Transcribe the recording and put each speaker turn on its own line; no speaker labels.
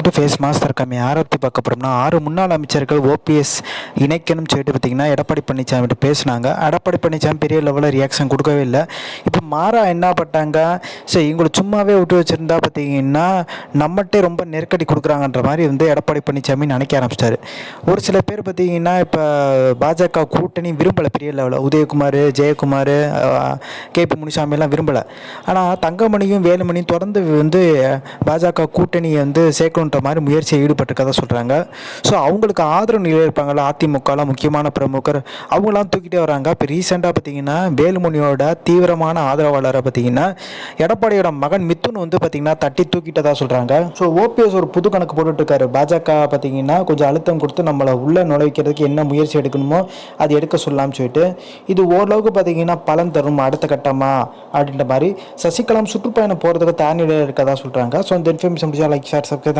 To face master கம்மி. ஆரத்தி பார்க்க போகிறோம்னா ஆறு முன்னாள் அமைச்சர்கள் ஓபிஎஸ் இணைக்கணும்னு சொல்லிட்டு பார்த்தீங்கன்னா எடப்பாடி பழனிசாமி பேசினாங்க. எடப்பாடி பழனிசாமி பெரிய லெவலில் ரியாக்ஷன் கொடுக்கவே இல்லை. மாறா என்ன பட்டாங்க? சரி இவங்களை சும்மாவே விட்டு வச்சுருந்தா பார்த்தீங்கன்னா நம்மகிட்டே ரொம்ப நெருக்கடி கொடுக்குறாங்கன்ற மாதிரி வந்து எடப்பாடி பழனிசாமி நினைக்க ஆரம்பிச்சிட்டாரு. ஒரு சில பேர் பார்த்தீங்கன்னா இப்போ பாஜக கூட்டணி விரும்பலை பெரிய லெவலில். உதயகுமார் ஜெயக்குமார் கே பி முனிசாமியெல்லாம் விரும்பலை. ஆனால் தங்கமணியும் வேலுமணியும் தொடர்ந்து வந்து பாஜக கூட்டணியை வந்து சேர்க்கணுன்ற மாதிரி முயற்சியை ஈடுபட்டிருக்கதா சொல்கிறாங்க ஸோ அவங்களுக்கு ஆதரவு நிலையில் இருப்பாங்கள்ல அதிமுகலாம் முக்கியமான பிரமுகர். அவங்களாம் தூக்கிட்டே வராங்க. இப்போ ரீசெண்டாக பார்த்தீங்கன்னா வேலுமணியோட தீவிரமான ஆதரவு ஆதரவாளரை பார்த்தீங்கன்னா எடப்பாடியோட மகன் மித்துன் வந்து பார்த்தீங்கன்னா தட்டி தூக்கிட்டதா சொல்கிறாங்க ஸோ ஓபிஎஸ் ஒரு புது கணக்கு போட்டுட்ருக்காரு. பாஜக பார்த்தீங்கன்னா கொஞ்சம் அழுத்தம் கொடுத்து நம்மளை உள்ளே நுழைக்கிறதுக்கு என்ன முயற்சி எடுக்கணுமோ அது எடுக்க சொல்லலாம்னு சொல்லிட்டு இது ஓரளவுக்கு பார்த்தீங்கன்னா பலன் தரும். அடுத்த கட்டமா அப்படின்ற மாதிரி. சசிகலாம் சுற்றுப்பயணம் போகிறதுக்கு தயார் நிலையில் இருக்கதா சொல்கிறாங்க ஸோ இந்த இன்ஃபர்மேஷன் லைக் ஷேர் சப்ஸ்கிரைப்